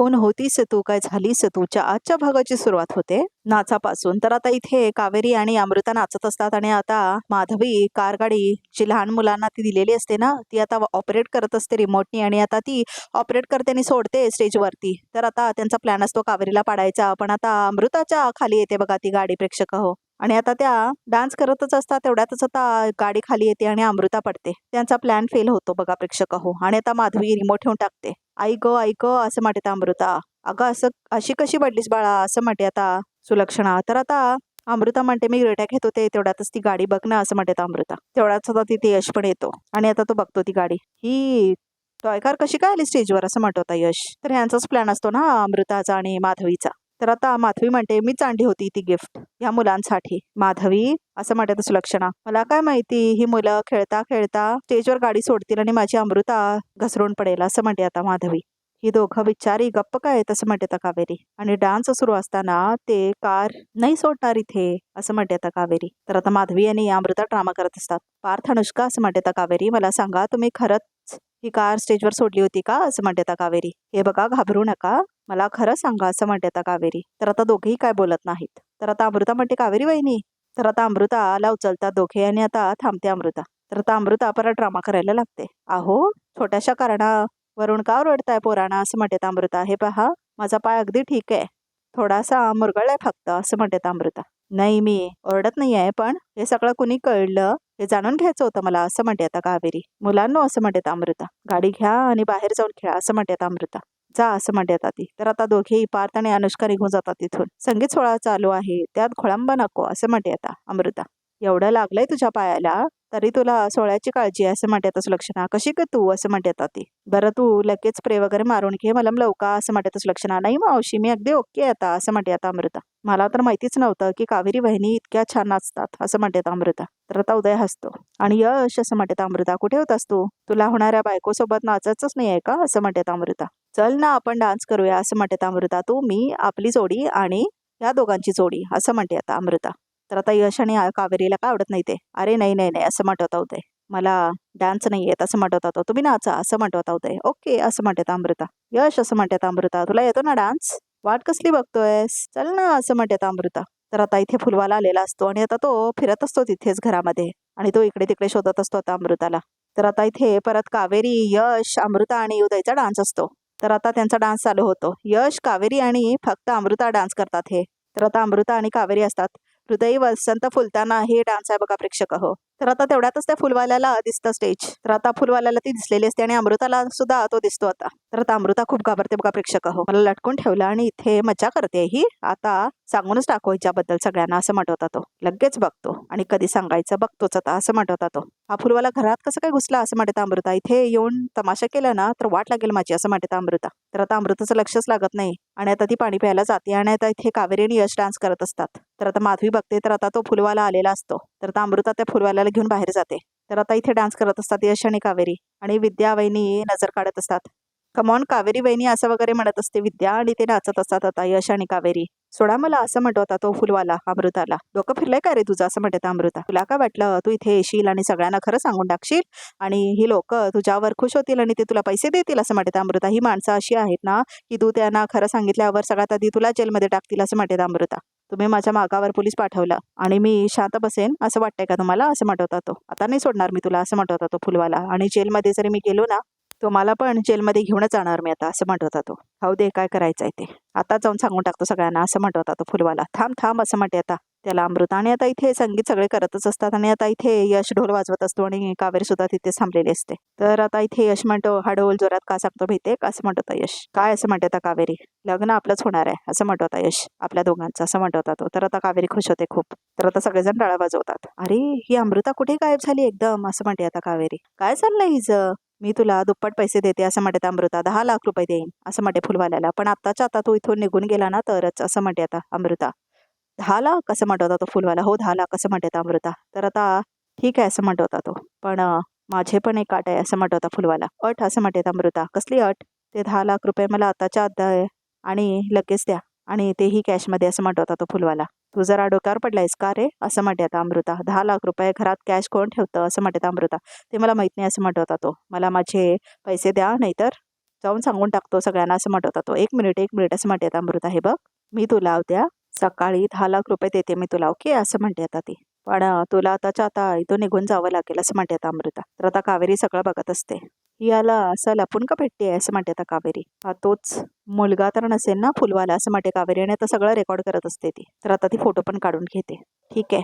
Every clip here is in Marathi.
कोण होतीस तू काय झालीस तूच्या आजच्या भागाची सुरुवात होते. नाचापासून. तर आता इथे कावेरी आणि अमृता नाचत असतात आणि आता माधवी कार गाडी जी लहान मुलांना ती दिलेली असते ना ती आता ऑपरेट करत असते रिमोटनी आणि आता ती ऑपरेट करते आणि सोडते स्टेजवरती तर आता त्यांचा प्लॅन असतो कावेरीला पाडायचा. पण आता अमृताच्या खाली येते बघा ती गाडी प्रेक्षक हो. आणि आता त्या डान्स करतच असतात तेवढ्यातच आता गाडी खाली येते आणि अमृता पडते. त्यांचा प्लॅन फेल होतो बघा प्रेक्षक हो. आणि आता माधवी रिमोट ठेवून टाकते. आई ग आई ग असं म्हणते अमृता. अगं असं अशी कशी पडलीस बाळा? असं म्हणते आता सुलक्षणा. तर आता अमृता म्हणते मी रेट्या घेत होते तेवढ्यातच ती गाडी बघ ना असं म्हणते अमृता. तेवढ्याच आता तिथे यश पण येतो. आणि आता तो बघतो ती गाडी. ही टॉयकार कशी काय आली स्टेजवर? असं म्हणत होता यश. तर ह्यांचाच प्लॅन असतो ना अमृताचा आणि माधवीचा. तर आता माधवी म्हणते मीच आणली होती ती गिफ्ट ह्या मुलांसाठी. माधवी असं म्हणते सुलक्षणा मला काय माहिती ही मुलं खेळता खेळता स्टेजवर गाडी सोडतील आणि माझी अमृता घसरून पडेल असं म्हणते आता माधवी. ही दोघं विचारी गप्प काय आहेत असं म्हणते आता कावेरी. आणि डान्स सुरू असताना ते कार नाही सोडणार इथे असं म्हणते आता कावेरी. तर आता माधवी आणि अमृता ड्रामा करत असतात. पार्थ अनुष्का असं म्हणते आता कावेरी. मला सांगा तुम्ही खरंच ही कार स्टेजवर सोडली होती का? असं म्हणते आता कावेरी. हे बघा घाबरू नका. मला खरं सांगा असं म्हणते आता कावेरी. तर आता दोघेही काय बोलत नाहीत. तर आता अमृता म्हणते कावेरी वहिनी. तर आता अमृताला उचलतात दोघे आणि आता थांबते अमृता. तर आता अमृता परत ड्रामा करायला लागते. अहो छोट्याशा कारणावरून का रडताय पोराणा असं म्हणते अमृता. हे पहा माझा पाय अगदी ठीक आहे. थोडासा मुरगळलाय फक्त असं म्हणते अमृता. नाही मी ओरडत नाही आहे पण हे सगळं कुणी कळलं हे जाणून घ्यायचं होतं मला असं म्हणते आता कावेरी. मुलांनो असं म्हणते अमृता. गाडी घ्या आणि बाहेर जाऊन खेळा असं म्हणते अमृता. जा असं म्हणते आता. ती तर आता दोघेही पार्थ आणि अनुष्का निघून जातात तिथून. संगीत सोहळा चालू आहे. त्यात खोळंबा नको असं म्हणते आता अमृता. एवढं लागलंय तुझ्या पायाला? तरी तुला सोहळ्याची काळजी आहे असं म्हणते आता सुलक्षणा कशी का तू असं म्हणते आता ती? बरं तू लगेच प्रे वगैरे मारून घे मला लवका असं म्हणते आता सुलक्षणा नाही मावशी मी अगदी ओके आता असं म्हणते आता अमृता. मला तर माहितीच नव्हतं की कावेरी वहिनी इतक्या छान नाचतात असं म्हणते अमृता. तर आता उदय हसतो. आणि यश असं म्हणते अमृता. कुठे होतास तू? तुला होणाऱ्या बायकोसोबत नाचायचंच नाही आहे का? असं म्हणते अमृता. चल ना आपण डान्स करूया असं म्हणते अमृता. तू मी आपली जोडी आणि या दोघांची जोडी असं म्हणते आता अमृता. तर आता यश आणि कावेरीला काय आवडत नाही ते? अरे नाही नाही नाही असं म्हणत होते मला डान्स नाही येत असं म्हणत होता तुम्ही नाचा असं म्हणत होते ओके असं म्हणते अमृता. यश असं म्हणते अमृता. तुला येतो ना डान्स वाट कसली बघतोयस? चल ना असं म्हणते अमृता. तर आता इथे फुलवाला आलेला असतो आणि आता तो फिरत असतो तिथेच घरामध्ये. आणि तो इकडे तिकडे शोधत असतो आता अमृताला. तर आता इथे परत कावेरी यश अमृता आणि उदयचा डान्स असतो. तर आता त्यांचा डान्स चालू होतो. यश कावेरी आणि फक्त अमृता डान्स करतात हे. तर आता अमृता आणि कावेरी असतात. हृदय वसंत फुलताना हे डान्स आहे बघा प्रेक्षक हो. तर आता तेवढ्यातच त्या फुलवाल्याला दिसतं स्टेज तर आता फुलवाल्याला ती दिसलेली असते आणि अमृताला सुद्धा तो दिसतो आता. तर आता अमृता खूप घाबरते बघा प्रेक्षक हो मला लटकून ठेवलं आणि इथे मजा करते ही. आता सांगूनच टाको हिच्याबद्दल सगळ्यांना असं म्हणत तो. लगेच बघतो आणि कधी सांगायचं बघतोच आता असं म्हणत तो. हा फुलवाला घरात कसं काय घुसला असं म्हणत अमृता. इथे येऊन तमाशा केला ना तर वाट लागेल माझी असं म्हणत अमृता. तर आता अमृताचं लक्षच लागत नाही आणि आता ती पाणी प्यायला जाते आणि आता इथे कावेरी आणि यश डान्स करत असतात. तर आता माधवी बघते तर आता तो फुलवाला आलेला असतो. तर आता अमृता त्या फुलवाल्याला घेऊन बाहेर जाते. तर आता इथे डान्स करत असतात यश आणि कावेरी आणि विद्या वहिनी नजर काढत असतात. कमॉन कावेरी वहिनी असं वगैरे म्हणत असते. विद्या आणि ते नाचत असतात आता यश आणि कावेरी. सोडा मला असं म्हणत होता तो फुलवाला अमृताला. डोकं फिरलंय का रे तुझं? असं म्हणत अमृता. तुला का वाटलं? तू इथे येशील आणि सगळ्यांना खरं सांगून टाकशील? आणि ही लोक तुझ्यावर खुश होतील आणि ते तुला पैसे देतील असं म्हणत अमृता. ही माणसं अशी आहेत ना की तू त्यांना खरं सांगितल्यावर सगळ्यात आधी तुला जेलमध्ये टाकतील असं म्हणत अमृता. तुम्ही माझ्या मागावर पोलीस पाठवलं आणि मी शांत बसेन असं वाटतंय का तुम्हाला? असं म्हणत तो. आता नाही सोडणार मी तुला असं म्हणत तो फुलवाला. आणि जेलमध्ये जरी मी गेलो ना तो मला पण जेलमध्ये घेऊनच जाणार मी आता असं म्हणत होता तो. खाऊ दे काय करायचं आहे ते? आता जाऊन सांगून टाकतो सगळ्यांना असं म्हणत होता तो फुलवाला. थांब थांब असं म्हणते आता. त्याला अमृता आणि आता इथे संगीत सगळे करतच असतात आणि आता इथे यश ढोल वाजवत असतो आणि कावेरी सुद्धा तिथे थांबलेली असते. तर आता इथे यश म्हणतो हा ढोल जोरात का सांगतो भीते? असं म्हणत होता यश? काय असं म्हणते आता कावेरी? लग्न आपलंच होणार आहे असं म्हणत होता यश आपल्या दोघांचं असं म्हणत होता तो. तर आता कावेरी खुश होते खूप. तर आता सगळेजण टाळा वाजवतात. अरे ही अमृता कुठे गायब झाली एकदम? असं म्हणते आता कावेरी. काय चाललंय हिचं मी तुला दुप्पट पैसे देते असं म्हणते अमृता. दहा लाख रुपये देईन असं म्हणते फुलवाल्याला. पण आत्ताच्या आता तू इथून निघून गेला ना तरच असं म्हणते आता अमृता. दहा लाख असं म्हणत होता तो फुलवाला? हो दहा लाख असं म्हणते अमृता? तर आता ठीक आहे असं म्हणत होता तो. पण माझे पण एक आट आहे असं म्हणत होता फुलवाला. अट असं म्हणते अमृता. कसली अट? ते दहा लाख रुपये मला आताच्या आत आहे आणि लगेच द्या. आणि तेही कॅशमध्ये असं म्हणत होता तो फुलवाला. तू जरा डोक्यावर पडलायस का रे? असं म्हणते आता अमृता. दहा लाख रुपये घरात कॅश कोण ठेवतं? असं म्हणते अमृता. ते मला माहीत नाही असं म्हणत होता तो. मला माझे पैसे द्या नाहीतर जाऊन सांगून टाकतो सगळ्यांना असं म्हणत होता तो. एक मिनिट एक मिनिट असं म्हणते अमृता. हे बघ. मी तुला उद्या सकाळी दहा लाख रुपये देते मी तुला ओके? असं म्हणते आता ती. पण तुला आताच्या आता इथून निघून जावं लागेल असं म्हणते आता अमृता. तर आता कावेरी सगळं बघत असते. याला असं लपून का भेटते असं म्हणते आता कावेरी. हा तोच मुलगा तर नसेल ना फुलवाला असं म्हणते कावेरी. आणि आता सगळं रेकॉर्ड करत असते ती. तर आता ती फोटो पण काढून घेते. ठीक आहे.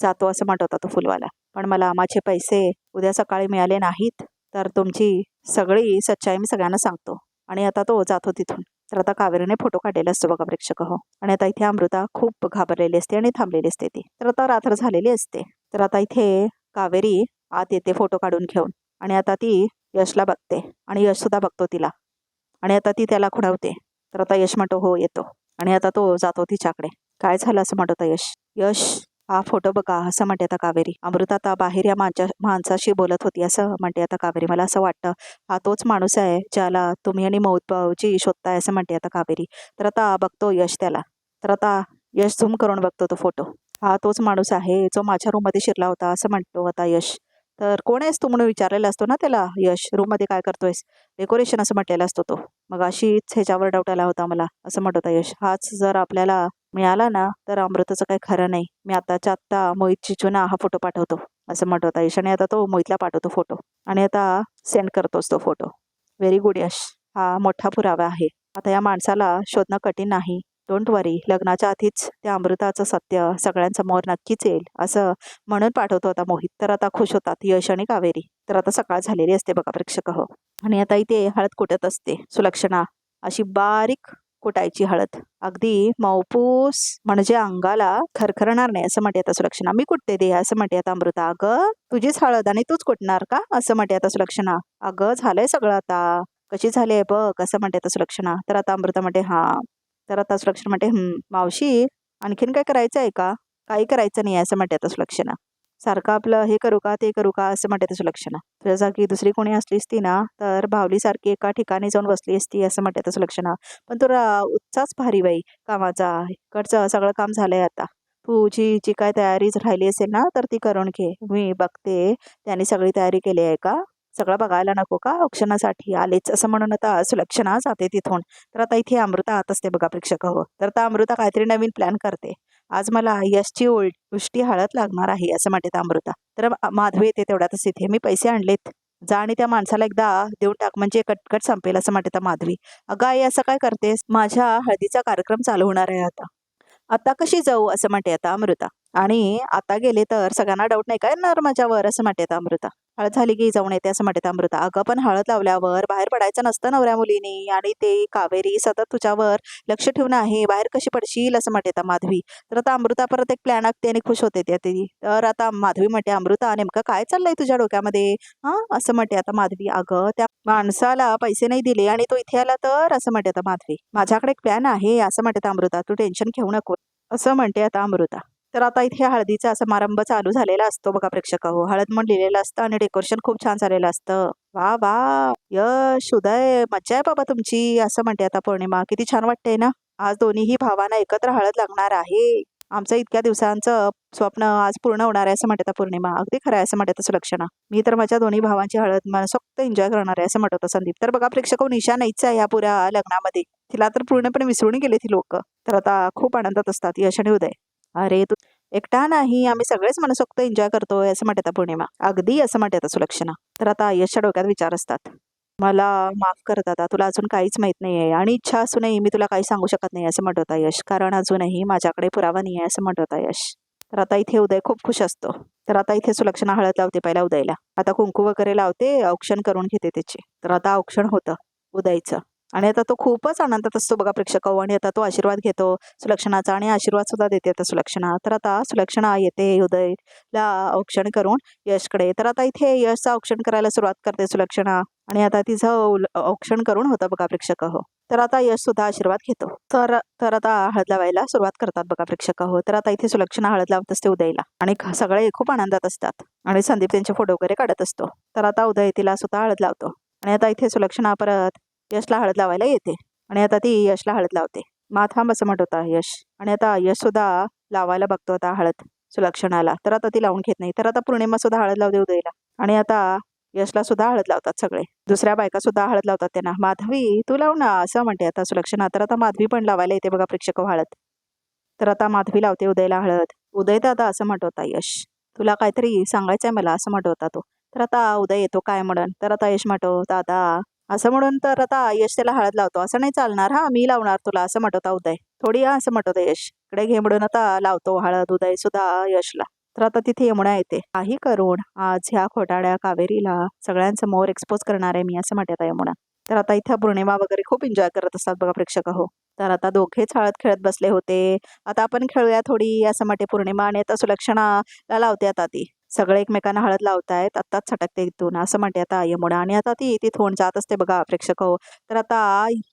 जातो असं म्हणत होता तो फुलवाला. पण मला माझे पैसे उद्या सकाळी मिळाले नाहीत तर तुमची सगळी सच्चाई मी सगळ्यांना सांगतो. आणि आता तो जातो तिथून. तर आता कावेरीने फोटो काढलेला असतो बघा प्रेक्षक हो. आणि आता इथे अमृता खूप घाबरलेली असते आणि थांबलेली असते ती. तर आता रात्र झालेली असते. तर आता इथे कावेरी आत येते फोटो काढून घेऊन. आणि आता ती यशला बघते. आणि यश सुद्धा बघतो तिला. आणि आता ती त्याला खुणावते. तर आता यश म्हणतो हो येतो. आणि आता तो जातो तिच्याकडे. काय झालं? असं म्हणतो यश. यश हा फोटो बघा असं म्हणते आता कावेरी. अमृता आता बाहेर या माणसा माणसाशी बोलत होती असं म्हणते आता कावेरी. मला असं वाटतं हा तोच माणूस आहे ज्याला तुम्ही आणि मौत भाऊची शोधताय असं म्हणते आता कावेरी. तर आता बघतो यश त्याला. तर आता यश झूम करून बघतो तो फोटो. हा तोच माणूस आहे जो माझ्या रूममध्ये शिरला होता असं म्हणतो आता यश. तर कोण आहेस तू म्हणून विचारलेला असतो ना त्याला यश? रूममध्ये काय करतोयस? डेकोरेशन असं म्हटलेला असतो तो. मग अशीच ह्याच्यावर डाऊट आला होता मला असं म्हणत होता यश. हाच जर आपल्याला मिळाला ना तर अमृताचं काही खरं नाही. मी आताच्या आत्ता मोहित चिचूना हा फोटो पाठवतो असं म्हणत होता यश. आणि आता तो मोहितला पाठवतो फोटो आणि आता सेंड करतोच तो फोटो व्हेरी गुड यश. हा मोठा पुरावा आहे. आता या माणसाला शोधणं कठीण नाही. डोंट वरी लग्नाच्या आधीच त्या अमृताचं सत्य सगळ्यांसमोर नक्कीच येईल असं म्हणून पाठवतो आता मोहित. तर आता खुश होतात यश आणि कावेरी. तर आता सकाळ झालेली असते बघा प्रेक्षक हो. आणि आता इथे हळद कुटत असते सुलक्षणा. अशी बारीक कुटायची हळद. अगदी मऊपूस म्हणजे अंगाला खरखरणार नाही असं म्हणते आता सुलक्षणा. मी कुठते दे असं म्हणते आता अमृता. अगं तुझीच हळद आणि तूच कुटणार का? असं म्हणते आता सुलक्षणा. अगं झालंय सगळं आता. कशी झाली आहे बघ असं म्हणते आता सुलक्षणा. तर आता अमृता म्हणते हा. तर आता सुलक्षण म्हणते मावशी आणखीन काय करायचं आहे का? काही करायचं नाही आहे असं म्हणते आता सुलक्षणा. सारखं आपलं हे करू का ते करू का? असं म्हणते तसं लक्षणं तुझ्या जागी दुसरी कोणी असली असती ना तर भावलीसारखी एका ठिकाणी जाऊन बसली असती असं म्हणते तसं लक्षणं पण तुला उत्साहच भारी बाई कामाचा. इकडचं सगळं काम झालंय आता. तुझी जी काय तयारी राहिली असेल ना तर ती करून घे. मी बघते त्याने सगळी तयारी केली आहे का? सगळं बघायला नको का? औक्षणासाठी आलेच. असं म्हणून आता सुलक्षणा जाते तिथून. तर आता इथे अमृता आत असते बघा प्रेक्षक. हो तर आता अमृता काहीतरी नवीन प्लॅन करते. आज मला यशची उल उष्टी हळद लागणार आहे असं म्हणते अमृता. तर माधवी येते तेवढ्यातच इथे. मी पैसे आणलेत. जा आणि त्या माणसाला एकदा देऊन टाक म्हणजे कटकट संपेल असं म्हणते माधवी. अगं आई असं काय करतेस? माझ्या हळदीचा कार्यक्रम चालू होणार आहे आता. आता कशी जाऊ? असं म्हणते आता अमृता. आणि आता गेले तर सगळ्यांना डाऊट नाही काय येणार माझ्यावर असं म्हणते अमृता. हळद झाली की जाऊन येते असं म्हणते अमृता. अगं पण हळद लावल्यावर बाहेर पडायचं नसतं नवऱ्या मुलीने. आणि ते कावेरी सतत तुझ्यावर लक्ष ठेवून आहे. बाहेर कशी पडशील असं म्हणते माधवी. तर आता अमृता परत एक प्लॅन आखते आणि खुश होते त्या ती तर आता माधवी म्हणते अमृता नेमकं काय चाललंय तुझ्या डोक्यामध्ये? हा? असं म्हणते आता माधवी. अगं त्या माणसाला पैसे नाही दिले आणि तो इथे आला तर? असं म्हणते आता माधवी. माझ्याकडे एक प्लॅन आहे असं म्हणते अमृता. तू टेन्शन घेऊ नको असं म्हणते आता अमृता. तर आता इथे हळदीचा समारंभ चालू झालेला असतो बघा प्रेक्षक हो. हळद म्हणून लिहिलेलं असतं आणि डेकोरेशन खूप छान झालेलं असतं. वा वा यश उदय मज्जा आहे बाबा तुमची असं म्हणते आता पौर्णिमा. किती छान वाटतंय ना? आज दोन्हीही भावांना एकत्र हळद लागणार आहे. आमचं इतक्या दिवसांचं स्वप्न आज पूर्ण होणार आहे असं म्हणते पौर्णिमा. अगदी खरं आहे असं म्हणतात सुलक्षणा. मी तर माझ्या दोन्ही भावांची हळद मनसोक्त एन्जॉय करणार आहे असं म्हणत होतं संदीप. तर बघा प्रेक्षक हो, निशा नाहीच आहे या पुऱ्या लग्नामध्ये. तिला तर पूर्णपणे विसरून गेले ती लोक. तर आता खूप आनंदात असतात यश आणि उदय. अरे तू एकटा नाही आम्ही सगळेच मनसोक्त एन्जॉय करतोय असं म्हणतात पौर्णिमा. अगदी असं म्हणतात सुलक्षणा. तर आता यशच्या डोक्यात विचार असतात. मला माफ कर दादा तुला अजून काहीच माहीत नाही आहे आणि इच्छा असूनही मी तुला काही सांगू शकत नाही असं म्हणत होता यश. कारण अजूनही माझ्याकडे पुरावा नाही आहे असं म्हणत होता यश. तर आता इथे उदय खूप खुश असतो. तर आता इथे सुलक्षणा हळद लावते पहिला उदयला. आता कुंकू वगैरे लावते औक्षण करून घेते त्याची. तर आता औक्षण होतं उदयचं. आणि आता तो खूपच आनंदात असतो बघा प्रेक्षक आणि आता तो आशीर्वाद घेतो सुलक्षणाचा आणि आशीर्वाद सुद्धा देते आता सुलक्षणा. तर आता सुलक्षणा येते उदयला औक्षण करून यशकडे. तर आता इथे यशचा औक्षण करायला सुरुवात करते सुलक्षणा आणि आता तिचं औक्षण करून होतं बघा प्रेक्षक हो. तर आता यश सुद्धा आशीर्वाद घेतो. तर तर आता हळद लावायला सुरुवात करतात बघा प्रेक्षक हो. तर आता इथे सुलक्षणा हळद लावत असते उदयला आणि सगळे खूप आनंदात असतात आणि संदीप त्यांचे फोटो वगैरे काढत असतो. तर आता उदय तिला सुद्धा हळद लावतो आणि आता इथे सुलक्षणा परत यशला हळद लावायला येते आणि आता ती यशला हळद लावते. माथांब असं म्हणत होता यश आणि आता यश सुद्धा लावायला बघतो आता हळद सुलक्षणाला. तर आता ती लावून घेत नाही. तर आता पूर्णिमा सुद्धा हळद लावते उदयला आणि आता यशला सुद्धा हळद लावतात सगळे. दुसऱ्या बायका सुद्धा हळद लावतात त्यांना. माधवी तू लाव ना असं म्हणते आता सुलक्षणा. तर आता माधवी पण लावायला येते बघा प्रेक्षक हळद. तर आता माधवी लावते उदयला हळद. उदय दादा असं म्हणत होता यश. तुला काहीतरी सांगायचंय मला असं म्हणत होता तो. तर आता उदय येतो काय म्हणून तर आता यश म्हणतो दादा असं म्हणून तर आता यश त्याला हळद लावतो. असं नाही चालणार. हा मी लावणार तुला. असं म्हणत उदय. थोडी हा असं म्हणत यश. इकडे घे म्हणून आता लावतो हळद उदय सुद्धा यशला. तर आता तिथे यमुना येते. काही करून आज ह्या खोटाड्या कावेरीला सगळ्यांसमोर एक्सपोज करणार आहे मी असं म्हणते आता यमुना. तर आता इथं पौर्णिमा वगैरे खूप एन्जॉय करत असतात बघा प्रेक्षक हो. तर आता दोघेच हळद खेळत बसले होते. आता आपण खेळूया थोडी असं म्हणते पौर्णिमा आणि आता सुलक्षणा लावते आता ती. सगळे एकमेकांना हळद लावतायत आत्ताच छटकते इथून असं म्हणते आता यमुना. आणि आता ती तिथून जात असते बघा प्रेक्षक हो. तर आता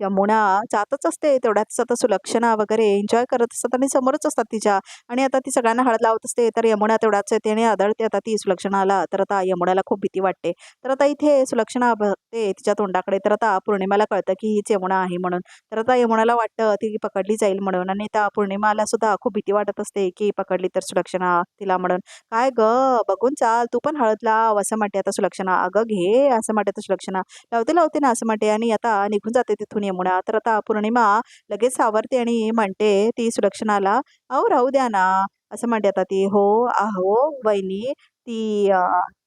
यमुना जातच असते तेवढ्याच आता सुलक्षणा वगैरे एन्जॉय करत असतात आणि समोरच असतात तिच्या. आणि आता ती सगळ्यांना हळद लावत असते तर यमुना तेवढ्याच येते आणि आदळते आता ती सुलक्षणाला. तर आता यमुनाला खूप भीती वाटते. तर आता इथे सुलक्षणा बघते तिच्या तोंडाकडे. तर आता पौर्णिमाला कळतं की हीच यमुना आहे म्हणून. तर आता यमुनाला वाटतं ती पकडली जाईल म्हणून. आणि त्या पौर्णिमाला सुद्धा खूप भीती वाटत असते की पकडली तर सुलक्षणा तिला म्हणून. काय ग? बघून चाल तू पण हळद लाव असं म्हणते. आता सुलक्षणा अगं घे असं म्हणते आता सुलक्षणा. लावते लावते ना असं म्हणते. आणि आता निघून जाते तिथून यमुना. तर आता पौर्णिमा लगेच सावरते आणि म्हणते ती सुलक्षणाला अहो राहू द्या ना. असं म्हणते आता ती. हो आहो वहिनी ती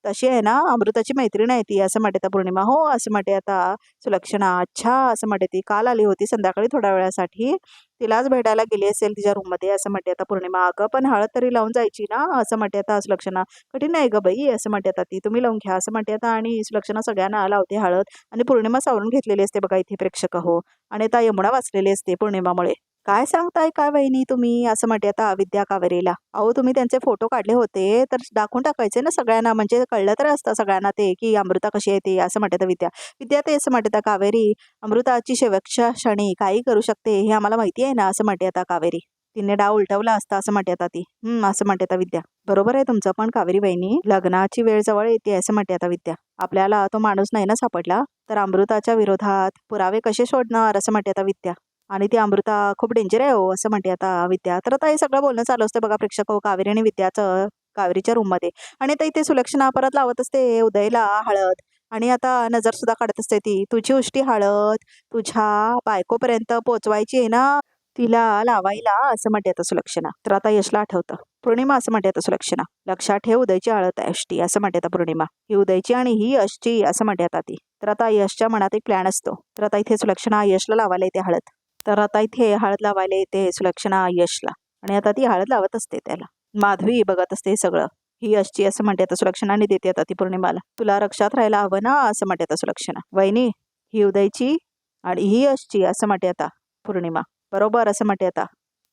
तशी आहे ना अमृताची मैत्रीण आहे ती असं म्हणते आता पौर्णिमा हो असं म्हणते आता सुलक्षणा अच्छा असं म्हणते ती काल आली होती संध्याकाळी थोड्या वेळासाठी तिलाच भेटायला गेली असेल तिच्या रूममध्ये असं म्हणते आता पौर्णिमा अगं पण हळद तरी लावून जायची ना असं म्हणते आता सुलक्षणा कठीण आहे ग बाई असं म्हणते आता ती तुम्ही लावून घ्या असं म्हणते आता आणि सुलक्षणा सगळ्यांना लावते हळद आणि पौर्णिमा सावरून घेतलेली असते बघा इथे प्रेक्षक हो आणि आता यमुना वाचलेली असते पौर्णिमामुळे. काय सांगताय काय वहिनी तुम्ही? असं म्हणते आता विद्या कावेरीला. अहो तुम्ही त्यांचे फोटो काढले होते तर दाखवून टाकायचे ना सगळ्यांना म्हणजे कळलं तर असतं सगळ्यांना ते की अमृता कशी आहे असं म्हणते विद्या विद्या ते असं म्हणते आता कावेरी अमृताची शेवटच्या क्षणी काही करू शकते हे आम्हाला माहिती आहे ना? असं म्हणते आता कावेरी. तिने डाव उलटवला असता असं म्हणते आता ती. हम्म असं म्हणते आता विद्या. बरोबर आहे तुमचं पण कावेरी बहिणी लग्नाची वेळ जवळ येते असं म्हणते आता विद्या. आपल्याला तो माणूस नाही ना सापडला? तर अमृताच्या विरोधात पुरावे कसे शोधणार असं म्हणते आता विद्या. आणि ती अमृता खूप डेंजर आहे हो असं म्हणते आता विद्या. तर आता हे सगळं बोलणं चालू असतं बघा प्रेक्षक हो कावेरी आणि विद्याचं कावेरीच्या रूममध्ये आणि आता इथे सुलक्षणा परत लावत असते उदयला हळद. आणि आता नजर सुद्धा काढत असते ती. तुझी उष्टी हळद तुझ्या बायकोपर्यंत पोचवायची आहे ना तिला लावायला असं म्हणते आता सुलक्षणा. तर आता यशला आठवतं. पौर्णिमा असं म्हणते आता सुलक्षणा. लक्षात ठेव उदयची हळद आहे अष्टी असं म्हणते आता पौर्णिमा. ही उदयची आणि ही यशची असं म्हणते आता ती. तर आता यशच्या मनात एक प्लॅन असतो. तर आता इथे सुलक्षणा यशला लावायला येते हळद. तर आता इथे हळद लावायला येते सुलक्षणा यशला. आणि आता ती हळद लावत असते त्याला. माधवी बघत असते सगळं. ही यशची असं म्हणते आता सुलक्षणाने देते आता ती पौर्णिमाला. तुला रक्षात राहायला हवं ना? असं म्हणते आता सुलक्षणा. वहिनी ही उदयची आणि ही यशची असं म्हणते आता पौर्णिमा. बरोबर असं म्हणते आता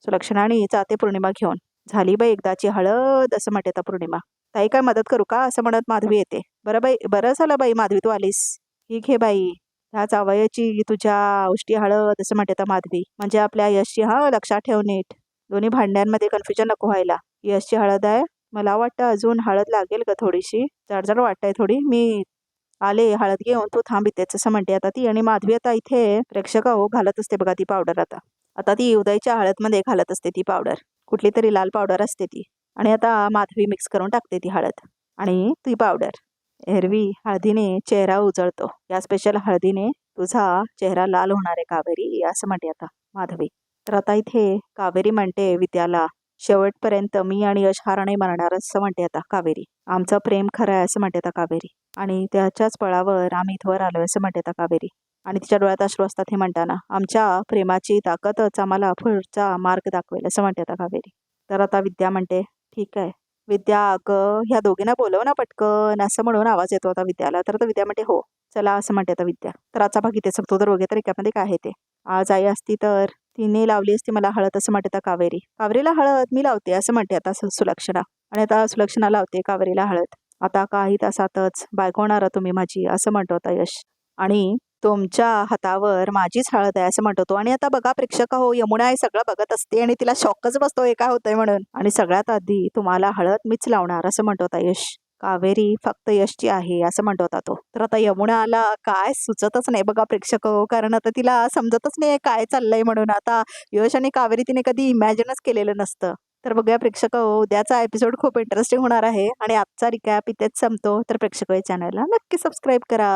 सुलक्षणाने आणि जाते पौर्णिमा घेऊन. झाली बाई एकदाची हळद असं म्हणते आता पौर्णिमा. ताई काय मदत करू का? असं म्हणत माधवी येते. बरं बाई बरं झालं बाई माधवी तू आलीस. ही घे बाई. ह्या जावयाची तुझ्या उष्टी हळद असं म्हणते आता माधवी. म्हणजे आपल्या यशची हा लक्षात ठेव नीट. दोन्ही भांड्यांमध्ये कन्फ्युजन नको व्हायला. यशची हळद आहे. मला वाटतं अजून हळद लागेल का थोडीशी. जडजड वाटतंय थोडी. मी आले हळद घेऊन तू थांब इथेच असं म्हणते आता ती. आणि माधवी आता इथे प्रेक्षक हो घालत असते बघा ती पावडर आता. आता ती उदयच्या हळदमध्ये घालत असते ती पावडर कुठली तरी लाल पावडर असते ती. आणि आता माधवी मिक्स करून टाकते ती हळद. आणि ती पावडर एरवी हळदीने चेहरा उजळतो. या स्पेशल हळदीने तुझा चेहरा लाल होणार आहे कावेरी असं म्हणते आता माधवी. तर आता इथे कावेरी म्हणते विद्याला शेवटपर्यंत मी आणि यश हार नाही मारणार असं म्हणते आता कावेरी. आमचं प्रेम खरं आहे असं म्हणते आता कावेरी. आणि त्याच्याच पळावर आम्ही इथवर आलो असं म्हणते आता कावेरी. आणि तिच्या डोळ्यात अश्रू असतात हे म्हणताना आमच्या प्रेमाची ताकदच आम्हाला पुढचा मार्ग दाखवेल असं म्हणते आता कावेरी. तर आता विद्या म्हणते ठीक आहे विद्या अगं ह्या दोघींना बोलव ना पटकन. असं म्हणून आवाज येतो आता विद्याला. तर आता विद्या म्हणते हो चला असं म्हणते आता विद्या. तर आजचा भाग इथे सगतो तर वगैरे एकामध्ये काय आहे ते? आज आई असती तर तिने लावली असती मला हळद असं म्हणते आता कावेरी. कावेरीला हळद मी लावते असं म्हणते आता सुलक्षणा. आणि आता सुलक्षणा लावते कावेरीला हळद. आता काही तासातच बायको होणार तुम्ही माझी असं म्हणतो आता यश. आणि तुमच्या हातावर माझीच हळद आहे असं म्हणतो तो. आणि आता बघा प्रेक्षक हो यमुना हे सगळं बघत असते आणि तिला शॉकच बसतो हे काय होतंय म्हणून. आणि सगळ्यात आधी तुम्हाला हळद मीच लावणार असं म्हणतो आता यश. कावेरी फक्त यशची आहे असं म्हणतो होता तो. तर आता यमुनाला काय सुचतच नाही बघा प्रेक्षक हो कारण आता तिला समजतच नाही काय चाललंय म्हणून. आता यश आणि कावेरी तिने कधी इमॅजिनच केलेलं नसतं. तर बघूया प्रेक्षक हो, उद्याचा एपिसोड खूप इंटरेस्टिंग होणार आहे. आणि आजचा रिकॅप इथेच संपतो. तर प्रेक्षक हो, चॅनलला नक्की सबस्क्राईब करा.